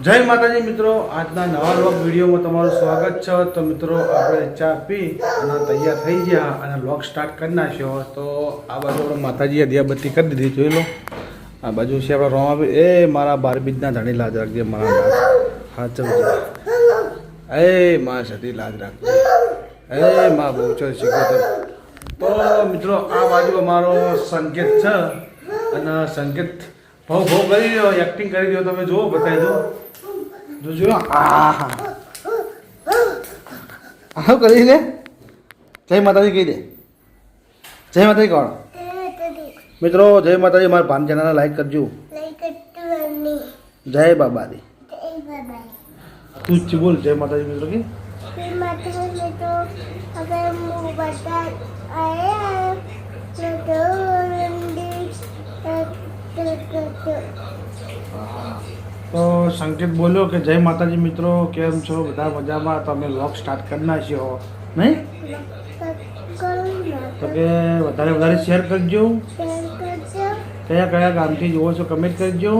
જય માતાજી મિત્રો, આજના નવા લોક વિડીયોમાં તમારું સ્વાગત છે. તો મિત્રો, આપણે ચા પી અને તૈયાર થઈ ગયા અને લોક સ્ટાર્ટ કરી નાખ્યો. તો આ બાજુ આપણે માતાજીએ દિયાબત્તી કરી દીધી, જોઈ લો. આ બાજુ છે આપણે રોમા એ મારા બાર બીજના ધણી લાજ રાખજે, મારા હા ચલજે એ મા સતી લાજ રાખજે. એ મા બહુ ચલ શીખો તો મિત્રો, આ બાજુ અમારો સંકેત છે. અને સંકેત ભાવ ભાવ કરી રહ્યો એક્ટિંગ કરી રહ્યો. તમે જુઓ, બતાવી દો જોજો હા આવું કરી દે. જય માતાજી કહી દે. જય માતાજી કોણ મિત્રો જય માતાજી મારા ભાન ચેનલને લાઈક કરજો. જય બાબાજી. તું જ બોલ જય માતાજી મિત્રો કે. તો સંકેત બોલ્યો કે જય માતાજી મિત્રો કેમ છો? બધા મજામાં? તો અમે લોક સ્ટાર્ટ કરી નાખ્યો નહીં? તો કે વધારે વધારે શેર કરજો. કયા કયા ગામથી જુઓ છો કમેન્ટ કરજો.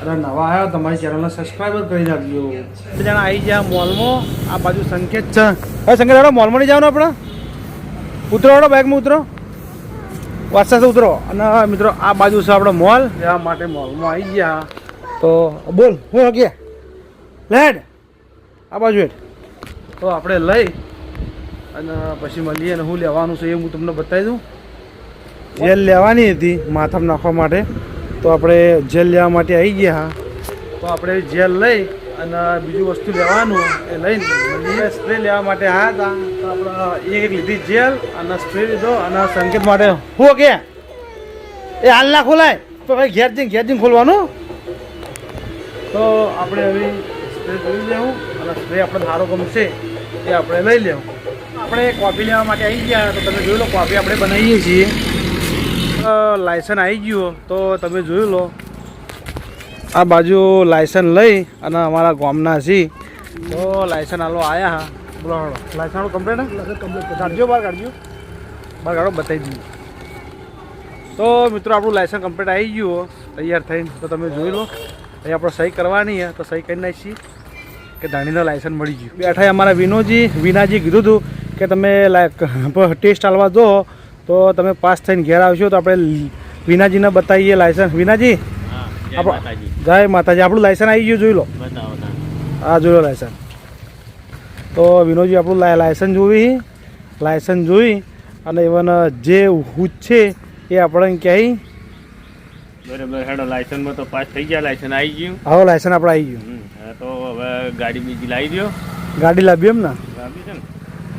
અરે નવા આવ્યો તમારી ચેનલને સબસ્ક્રાઈબર કરી રાખજો જણા આવી ગયા મોલમાં. આ બાજુ સંકેત છે. હવે સંકેત મોલમાં નહીં જવાનું આપણે? ઉતરો બાઇકમાં ઉતરો. વાસા ઉતરો અને મિત્રો આ બાજુ છે આપણો મોલ. જવા માટે મોલમાં આવી ગયા. તો બોલ હું ગયા લેડ. આ બાજુ હેડ. તો આપણે લઈ અને પછી મળીએ અને હું લેવાનું છે એ હું તમને બતાવી દઉં. જેલ લેવાની હતી માથામાં નાખવા માટે. તો આપણે જેલ લેવા માટે આવી ગયા. તો આપણે જેલ લઈ અને બીજું વસ્તુ લેવાનું એ લઈને સ્પ્રે લેવા માટે આવ્યા હતા. તો આપણે એક એક લીધી જેલ અને સ્પ્રે લીધો અને સંકેત માટે હું કે? એ હાલ ના ખોલાય. તો ભાઈ ઘેર જઈને ઘેર જઈને ખોલવાનું. તો આપણે હવે સ્પ્રે કરી લેવું અને સ્પ્રે આપણે સારો ગમશે એ આપણે લઈ લેવું. આપણે કોફી લેવા માટે આવી ગયા. તો તમે જોઈ લો કોફી આપણે બનાવીએ છીએ. લાયસન્સ આવી ગયું. તો તમે જોઈ લો. આ બાજુ લાયસન લઈ અને અમારા ગામના છી તો લાયસન આલો આવ્યા હા. બોલો હાલો. લાયસન કમ્પ્લેટ કમ્પ્લેટ કાઢજો બહાર કાઢજો. બહાર કાઢો બતાવી દઈએ. તો મિત્રો આપણું લાયસન કમ્પ્લીટ આવી ગયું તૈયાર થઈને. તો તમે જોઈ લો. અહીં આપણે સહી કરવાની છે તો સહી કરી નાખીએ કે ધાણીનું લાયસન મળી ગયું. બેઠા અમારા વિનોજી. વિનાજી કીધું હતું કે તમે ટેસ્ટ હાલવા દો. તો તમે પાસ થઈને ઘેર આવશો તો આપણે વિનાજીને બતાવીએ લાયસન્સ વિનાજી જય માતાજી. આપણું લાયસન આવી ગયું જોઈ લો. હા જોયો લાયસન તો વિનોદજી આપણું લાયસન્સ લાયસન જોવી લાયસન જોઈ અને ઇવન જે હુજ છે એ આપણને ક્યાંય બરાબર હેડો લાયસન્સમાં તો પાસ થઈ ગયા લાયસન્સ આવી ગયું. હવે લાયસન આપણે આવી ગયું. તો હવે ગાડી બીજી લાવી દો ગાડી લાવી એમ ને?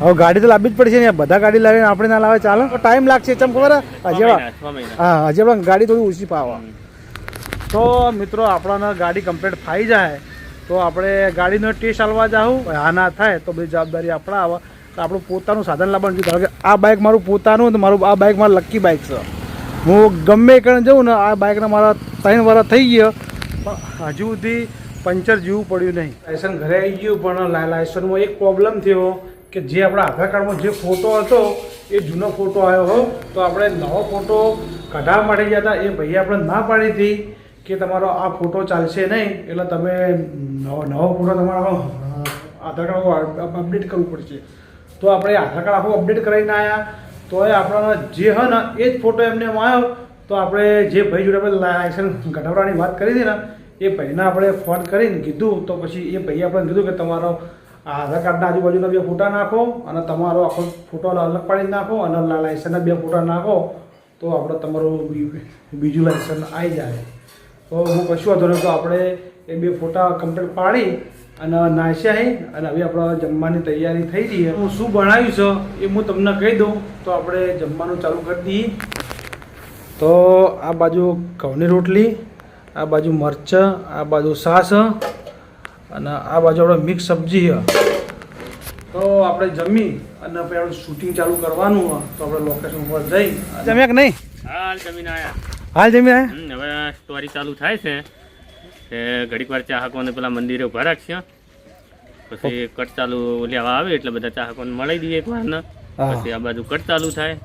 હવે ગાડી તો લાવવી જ પડશે ને. બધા ગાડી લાવીને આપણે ના લાવે. ચાલો ટાઈમ લાગશે ચમ ખબર હજી હા હજી પણ ગાડી થોડી ઓછી પાવા. તો મિત્રો આપણાને ગાડી કમ્પ્લીટ ફાઈ જાય, તો આપણે ગાડીનો ટેસ્ટ આલવા જાઉં. હા, ના થાય તો બધી જવાબદારી આપણા આવે. તો આપણું પોતાનું સાધન લાવવાનું જોઈએ કે આ બાઇક મારું પોતાનું તો મારું આ બાઇક મારું લક્કી બાઇક છે. હું ગમે એ જઉં ને આ બાઇકના મારા ત્રણ વર્ષ થઈ ગયા, પણ હજુ સુધી પંચર જેવું પડ્યું નહીં. લાયસન્સ ઘરે આવી ગયું, પણ લાયસન્સમાં એક પ્રોબ્લેમ થયો કે જે આપણા આધાર કાર્ડમાં જે ફોટો હતો, એ જૂનો ફોટો આવ્યો તો આપણે નવો ફોટો કઢાવવા માટે ગયા હતા. એ ભાઈએ આપણે ના પાડી હતી. કે તમારો આ ફોટો ચાલશે નહીં, એટલે તમે નવો નવો ફોટો તમારો આધાર કાર્ડ અપડેટ કરવું પડશે. તો આપણે આધાર કાર્ડ આખું અપડેટ કરાવીને આવ્યા તો એ આપણા જે હ ને, એ જ ફોટો એમને એમ આવ્યો તો આપણે જે ભાઈ જોડે આપણે લાયસન્સ ઘટાડવાની વાત કરી હતી ને, એ ભાઈને આપણે ફોન કરીને કીધું. તો પછી એ ભાઈએ આપણે કીધું કે તમારો આધાર કાર્ડના આજુબાજુના બે ફોટા નાખો અને તમારો આખો ફોટો અલગ પાડી નાખો અને લાયસન્સના બે ફોટા નાખો. તો આપણે તમારું બીજું લાયસન્સ આવી જાય. તો હું કશું વાંધો નહીં તો આપણે એ બે ફોટા કમ્પ્લીટ પાડી અને નાશ્યા હે. અને હવે આપણે જમવાની તૈયારી થઈ રહી હું શું બનાવ્યું છે એ હું તમને કહી દઉં. તો આપણે જમવાનું ચાલુ કરી દઈએ. તો આ બાજુ ઘઉંની રોટલી આ બાજુ મરચાં આ બાજુ સાસ અને આ બાજુ આપણે મિક્સ સબ્જી છે. તો આપણે જમી અને પછી આપણે શૂટિંગ ચાલુ કરવાનું તો આપણે લોકેશન ઉપર જઈ જમ્યા કે નહીં? હાલ જમીન આયા. હાલ જમી હવે સ્ટોરી ચાલુ થાય છે કે ઘડીક વાર ચાહકોને પેલા મંદિરે ઊભા રાખશે પછી કટ ચાલુ લેવા આવે એટલે બધા ચાહકોને મળી દઈએ એક વારને. પછી આ બાજુ કટ ચાલુ થાય.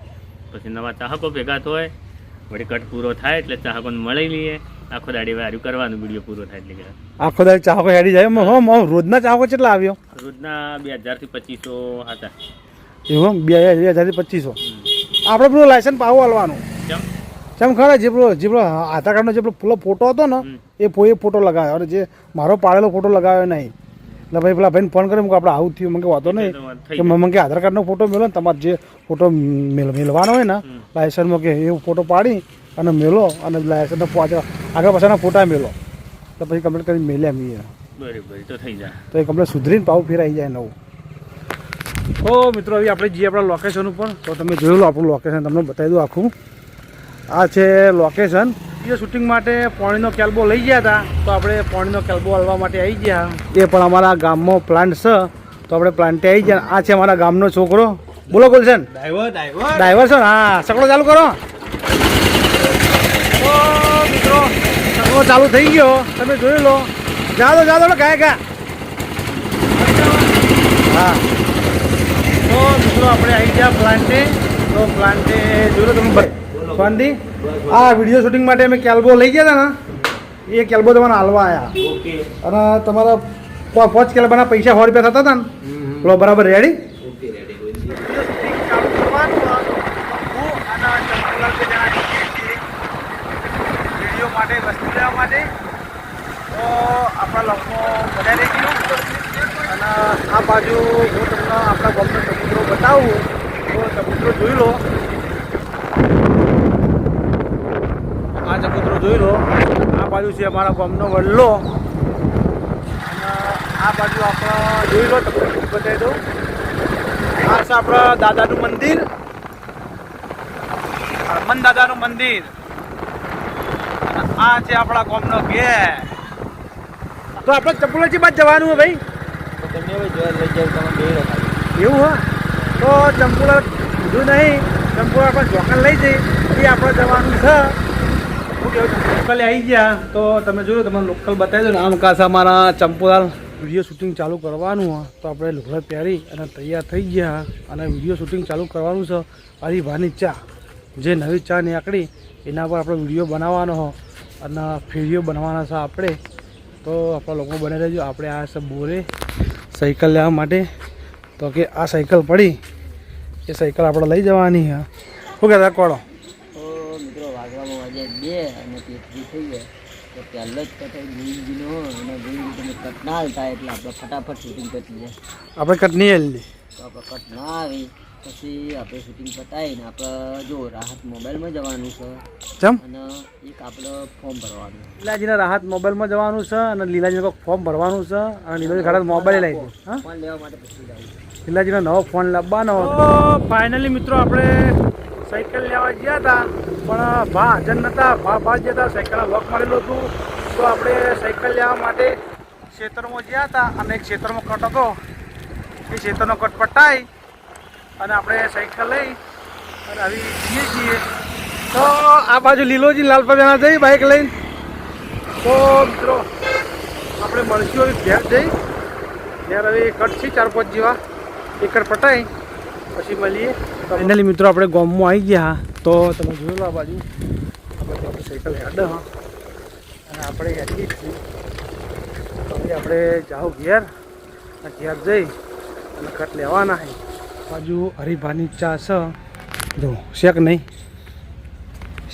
પછી નવા ચાહકો ભેગા થાય. વળી કટ પૂરો થાય એટલે ચાહકોને મળી લઈએ. આખો દાડી વાર્યું કરવાનું વીડિયો પૂરો થાય એટલે આખો દાડી ચાહકો હેડી જાય હમ રોજના ચાહકો કેટલા આવ્યો? રોજના બે હજારથી પચીસો હતા. એવું બે બે હજારથી પચીસો. આપણે પેલું લાયસન્સ પાવું હાલવાનું. કેમ? કેમ ખરા જે પેલો જે પેલો આધાર કાર્ડનો જે પેલો પેલો ફોટો હતો ને એ એ ફોટો લગાવ્યો અને જે મારો પાડેલો ફોટો લગાવ્યો નહીં. એટલે ભાઈ પેલા ભાઈને ફોન કર્યો આપણે આવું થયું. મને વાંધો નહીં. કે મને કે આધાર કાર્ડનો ફોટો મેળો ને તમારે જે ફોટો મેળવાનો હોય ને લાયસન્સમાં કે એ ફોટો પાડી અને મેલો અને લાયસન્સનો આગળ પાછળના ફોટા મેલો. તો પછી કમ્પ્લીટ કરી મેલ્યા મીએ બરાબર તો થઈ જાય. તો એ કમ્પ્લીટ સુધરીને પાવું ફેરાઈ જાય નવું. હો મિત્રો હવે આપણે જઈએ આપણા લોકેશન ઉપર. તો તમે જોયું આપણું લોકેશન તમને બતાવી દઉં આખું. આ છે લોકેશન એ શૂટિંગ માટે પોણીનો કેલ્બો લઈ ગયા હતા. તો આપણે પોણીનો કેલ્બો હલવા માટે આવી ગયા. એ પણ અમારા ગામમાં પ્લાન્ટ છે. તો આપણે પ્લાન્ટે આવી ગયા. આ છે અમારા ગામનો છોકરો. બોલો ગુલશન. ડ્રાઈવર ડ્રાઈવર ડ્રાઈવર છે? હા સકડો ચાલુ કરો. મિત્રો સકડો ચાલુ થઈ ગયો. તમે જોઈ લો. જાદો જાદો જા ગાય ગા હા. તો મિત્રો આપણે આવી ગયા પ્લાન્ટે તો પ્લાન્ટે જોઈ લો તમે. શાંતિ આ વીડિયો શૂટિંગ માટે અમે કેલ્બો લઈ ગયા હતા ને એ કેલ્બો તમારે હાલવા આવ્યા અને તમારા પાંચ કેલ્બાના પૈસા સો રૂપિયા થતા હતા ને. બોલો બરાબર રેડી રેડી વીડિયો માટે વસ્તુ લેવા માટે તો આપણા લોકો બધા રહી ગયું. અને આ બાજુ હું તમને આપણા ગામનો સમુદ્રો બતાવું તો સમુદ્રો જોઈ લો આ ચબૂતરો જોઈ લો. આ બાજુ છે અમારા ગામનો વડલો. આ બાજુ આપણે જોઈ લો તમને બતાવી દઉં. આ છે આપણા દાદાનું મંદિર. હનુમાન દાદાનું મંદિર. આ છે આપણા ગામનો ઘેર. તો આપણે ચપુલાજી બાદ જવાનું હે ભાઈ? એવું હા? તો ચંપુલા કીધું નહીં ચંપુલા આપણે ચોકન લઈ જઈ. એ આપણે જવાનું છે. લોકલ આવી ગયા, તો તમે જોયું તમને લોકલ બતાવી દો ને. આમ કાસા મારા ચંપુલાલ વીડિયો શૂટિંગ ચાલુ કરવાનું હોય, તો આપણે લુગડા પહેરી અને તૈયાર થઈ ગયા. અને વીડિયો શૂટિંગ ચાલુ કરવાનું છે, હરિભાની ચા. જે નવી ચા નીકળી, એના પર આપણે વીડિયો બનાવવાનો હો અને ફેરીઓ બનાવવાના છે આપણે. તો આપણા લોકો બને રહેજો. આપણે આ છે બોરે સાયકલ લેવા માટે. તો કે આ સાયકલ પડી, એ સાયકલ આપણે લઈ જવાની હા શું કહેતા કોડો તો મિત્રો વાગવામાં વાગે બે અને તેત્રીસ થઈ ગયા. તો પહેલો જ કટ ગુરુજીનો અને ગુંજી તમે કટ ના આવતા એટલે આપણે ફટાફટ શૂટિંગ કરી જાય. આપણે કટ નહીં હાલી તો આપણે કટ ના આવી પછી આપણે શૂટિંગ પતાવીને આપણે જો રાહત મોબાઈલમાં જવાનું છે. ચમ? અને એક આપણે ફોર્મ ભરવાનું. લીલાજીના રાહત મોબાઈલમાં જવાનું છે અને લીલાજીને કોઈ ફોર્મ ભરવાનું છે અને લીલાજી ખાડા મોબાઈલ લઈ ફોન લેવા માટે પછી લીલાજીનો નવો ફોન લાવવાનો તો ફાઇનલી મિત્રો આપણે સાયકલ લેવા ગયા હતા. પણ ભા હાજર નહોતા ભા ભા જતા સાયકલના લોક મારેલું હતું. તો આપણે સાયકલ લેવા માટે ક્ષેત્રમાં ગયા હતા, અને એક ખેતરમાં કટ હતો. એ ક્ષેત્રનો કટ પટાઈ અને આપણે સાયકલ લઈ અને આવી જઈએ છીએ. તો આ બાજુ લીલોજી લાલપાજાના જઈ બાઇક લઈને. તો મિત્રો, આપણે મળશું હવે ઘેર જઈ. ઘેર હવે કટ છે ચાર પાંચ જેવા એકર પટાઈ. પછી મળીએ. ફાઇનલી મિત્રો, આપણે ગોમમાં આવી ગયા. તો તમે જોયું આ બાજુ. આપણે સાયકલ હેડ, હા. અને આપણે હવે આપણે જાઓ ઘેર ઘેર જઈ અને કટ લેવાના હે બાજુ હરિભાની ચા છે. જો શેક નહીં?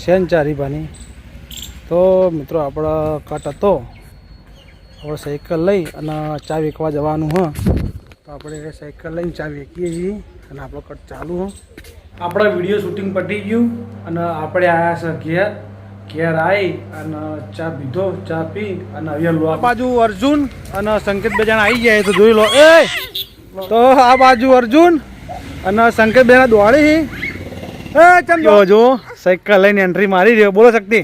શેન ચા હરિભાની? તો મિત્રો, આપણો કટ હતો. આપણે સાયકલ લઈ અને ચા વેકવા જવાનું, હ. તો આપણે સાયકલ લઈને ચા વેકીએ છીએ. અને આપણો કટ ચાલુ હો. આપણે વીડિયો શૂટિંગ પતી ગયું અને આપણે આવ્યા છે ઘેર. ઘેર આવી અને ચા પીધો ચા પી અને હવે લો આ બાજુ અર્જુન અને સંકેત બે જણા આવી ગયા તો જોઈ લો. એ! તો આ બાજુ અર્જુન અને સંકેત બે જણા દોડી એ ચમ જો જો સાયકલ લઈને એન્ટ્રી મારી રહ્યો. બોલો શક્તિ.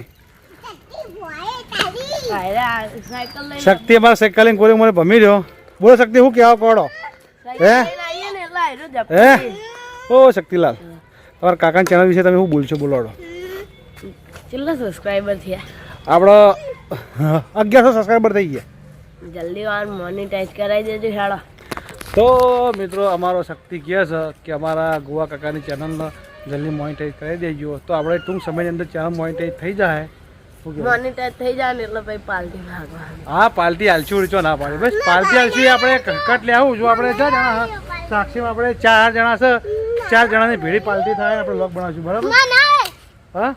શક્તિ અમારા સાયકલ લઈને કોરી મને ભમી રહ્યો. બોલો શક્તિ શું કહેવા કોડો? હે? હે? ઓ શક્તિલાલ તમારા કાકાની ચેનલ વિશે તમે શું બોલશો બોલાડો કેટલા સબસ્ક્રાઇબર થયા? આપણો અગિયારસો સબસ્ક્રાઇબર થઈ ગયા. જલ્દી વાર મોનિટાઈઝ કરાવી દેજો શાળા. તો મિત્રો અમારો શક્તિ કહે છે કે અમારા ગોવા કાકાની ચેનલને જલ્દી મોનિટાઈઝ કરાવી દેજો. તો આપણે ટૂંક સમયની અંદર ચેનલ મોનિટાઈઝ થઈ જાય. મોનિટાઈઝ થઈ જાય ને એટલે પછી પાલટી ભાગવાનું હા પાલટી હાલશું ઉડચો ના પાડે. બસ પાલટી આલસી આપણે કટ લેવું. જો આપણે ચાર જણા. સાક્ષીમાં આપણે ચાર જણા છે ચાર જણાની ભેળી પાલટી થાય આપણે લોક બનાવશું બરાબર? હા?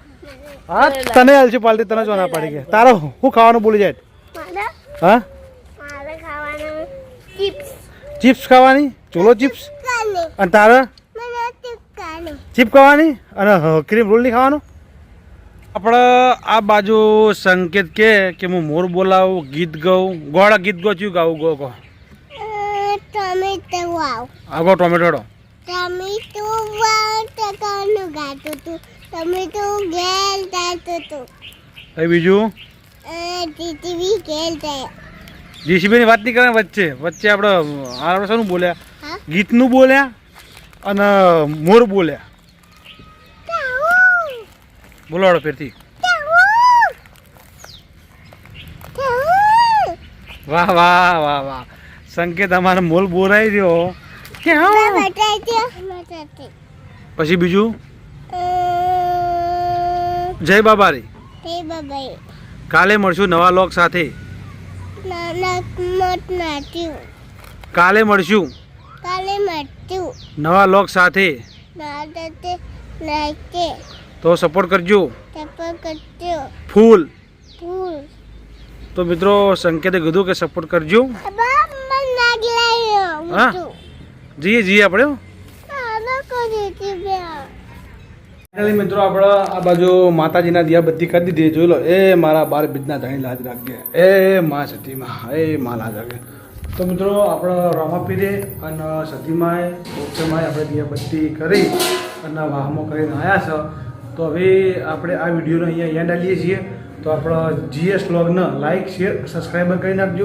હા તને હાલશું પાલટી તને જો ના પાડી ગયા તારો શું ખાવાનું ભૂલી જાય? હા? ચિપ્સ. ખાવાની? ચોલો ચિપ્સ? અને તારા? ચિપ ખાવાની. અને ક્રીમ રોલ નહીં ખાવાનું? આપણે આ બાજુ સંકેત કે કે હું મોર બોલાવું ગીત ગાઉં? ગોળા ગીત ગો છું ગાવું ગો ગો ટમેટો વાવ. આગો ટોમેટોડો ટમેટો વાવ ટકાનું ગાતું તું? ટમેટો ગેલ તાતું તું. એ બીજું? ટીટીવી ગેલ થાય જીસીબીની વાત નહીં કરે વચ્ચે. વચ્ચે આપણે આપણે શાનું બોલ્યા ગીતનું બોલ્યા અને મોર બોલ્યા. બોલાડો ફેરથી વાહ વાહ વાહ વાહ. સંકેત અમારે મોલ બોરાઈ રહ્યો. બટાટી પછી બીજું? જય બાબારી. તે બાબાઈ કાલે મળશું નવા લોક સાથે. કાલે મળશું. કાલે મળશું. નવા લોક સાથે. તો સપોર્ટ કરજો. ફૂલ. ફૂલ. તો મિત્રો સંકેતે કીધું કે સપોર્ટ કરજો. હા? જઈએ જઈએ આપણે મિત્રો આપણે આ બાજુ માતાજીના દિયા બધી કરી દીધી. જોઈ લો એ મારા બાર બીજના ધણી લાજ રાખજે. એ મા સતીમાં એ મા લાજ રાખજે. તો મિત્રો આપણે રામાપીરે અને સતીમાએ ઓછેમાએ આપણે દિયા બત્તી કરી અને વાહમો કરીને આવ્યા છે. તો હવે આપણે આ વિડીયોનો અહીંયા એન્ડ આલીએ છીએ. તો આપણા જીએસ વ્લોગને લાઇક શેર સબસ્ક્રાઈબર કરી નાખજો.